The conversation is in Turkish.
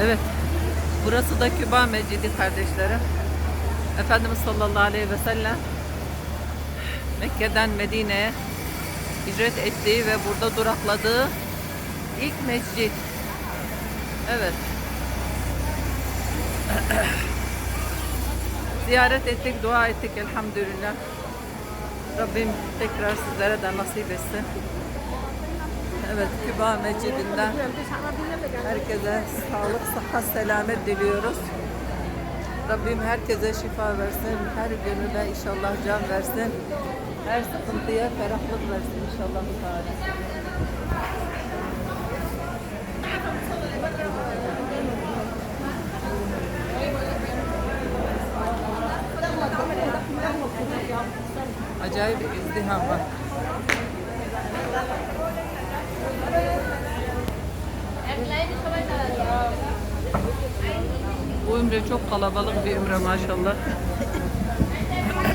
Evet. Burası da Küba Mescidi kardeşlerim. Efendimiz sallallahu aleyhi ve sellem Mekke'den Medine'ye hicret ettiği ve burada durakladığı ilk mescit. Evet. Ziyaret ettik, dua ettik elhamdülillah. Rabbim tekrar sizlere de nasip etsin. Evet, Küba Mescidinden herkese sağlık, sıhhat, selamet diliyoruz. Rabbim herkese şifa versin, her gönüle inşallah can versin. Her sıkıntıya ferahlık versin inşallah. Teala. Acayip izdiham var. Bu Ümre çok kalabalık bir Ümre maşallah.